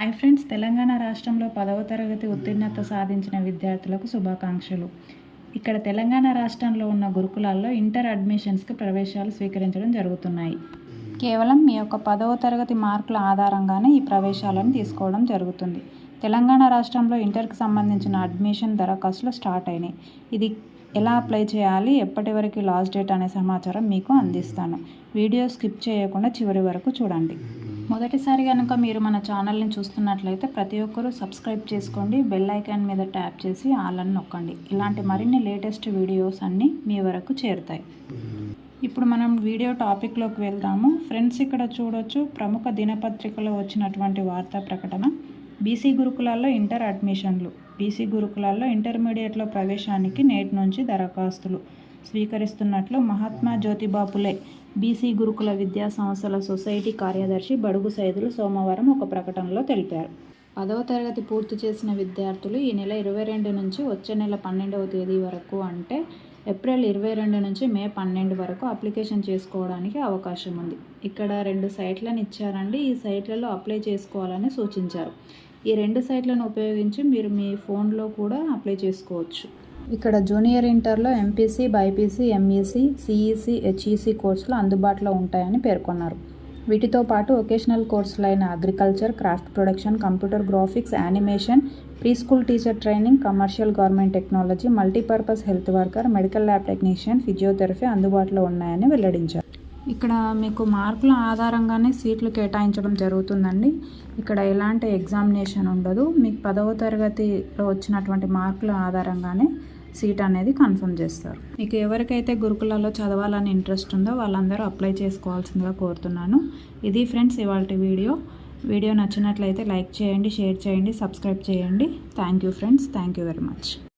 Hi friends Telangana రాష్ట్రంలో పదవ తరగతి ఉత్తీర్ణత సాధించిన విద్యార్థులకు శుభాకాంక్షలు. ఇక్కడ తెలంగాణ రాష్ట్రంలో ఉన్న గురుకులాల్లో ఇంటర్ అడ్మిషన్స్కి ప్రవేశాలు స్వీకరించడం జరుగుతున్నాయి. కేవలం మీ యొక్క పదవ తరగతి మార్కుల ఆధారంగానే ఈ ప్రవేశాలను తీసుకోవడం జరుగుతుంది. తెలంగాణ రాష్ట్రంలో ఇంటర్కి సంబంధించిన అడ్మిషన్ దరఖాస్తులు స్టార్ట్ అయినాయి. ఇది ఎలా అప్లై చేయాలి ఎప్పటి వరకు లాస్ట్ డేట్ అనే సమాచారం మీకు అందిస్తాను. వీడియో స్కిప్ చేయకుండా చివరి వరకు చూడండి. మొదటిసారి కనుక మీరు మన ఛానల్ని చూస్తున్నట్లయితే ప్రతి ఒక్కరూ సబ్స్క్రైబ్ చేసుకోండి బెల్ ఐకాన్ మీద ట్యాప్ చేసి ఆల్ అని నొక్కండి. ఇలాంటి మరిన్ని లేటెస్ట్ వీడియోస్ అన్నీ మీ వరకు చేరుతాయి. ఇప్పుడు మనం వీడియో టాపిక్లోకి వెళ్దాము. ఫ్రెండ్స్ ఇక్కడ చూడొచ్చు ప్రముఖ దినపత్రికలో వచ్చినటువంటి వార్తా ప్రకటన. బీసీ గురుకులాల్లో ఇంటర్ అడ్మిషన్లు. బీసీ గురుకులాల్లో ఇంటర్మీడియట్లో ప్రవేశానికి నేటి నుంచి దరఖాస్తులు. స్వీకరిస్తున్నట్లు మహాత్మా జ్యోతిబాపులే బీసీ గురుకుల విద్యా సంస్థల సొసైటీ కార్యదర్శి బడుగు సైదులు సోమవారం ఒక ప్రకటనలో తెలిపారు. పదవ తరగతి పూర్తి చేసిన విద్యార్థులు ఈ నెల ఇరవై రెండు నుంచి వచ్చే నెల పన్నెండవ తేదీ వరకు అంటే ఏప్రిల్ ఇరవై రెండు నుంచి మే పన్నెండు వరకు అప్లికేషన్ చేసుకోవడానికి అవకాశం ఉంది. ఇక్కడ రెండు సైట్లను ఇచ్చారండి. ఈ సైట్లలో అప్లై చేసుకోవాలని సూచించారు. ఈ రెండు సైట్లను ఉపయోగించి మీరు మీ ఫోన్లో కూడా అప్లై చేసుకోవచ్చు. ఇక్కడ జూనియర్ ఇంటర్లో MPC BiPC MEC CEC HEC కోర్సులు అందుబాటులో ఉంటాయని పేర్కొన్నారు. వీటితో పాటు vocational కోర్సులైన agriculture craft production computer graphics animation pre school teacher training commercial government technology multipurpose health worker medical lab technician physiotherapy అందుబాటులో ఉన్నాయని వెల్లడించారు. ఇక్కడ మీకు మార్కుల ఆధారంగానే సీట్లు కేటాయించడం జరుగుతుందండి. ఇక్కడ ఎలాంటి ఎగ్జామినేషన్ ఉండదు. మీకు పదవ తరగతిలో వచ్చినటువంటి మార్కుల ఆధారంగానే సీట్ అనేది కన్ఫర్మ్ చేస్తారు. మీకు ఎవరికైతే గురుకులలో చదవాలని ఇంట్రెస్ట్ ఉందో వాళ్ళందరూ అప్లై చేసుకోవాల్సిందిగా కోరుతున్నాను. ఇది ఫ్రెండ్స్ ఇవాళ వీడియో. వీడియో నచ్చినట్లయితే లైక్ చేయండి షేర్ చేయండి సబ్స్క్రైబ్ చేయండి. Thank you friends. Thank you very much.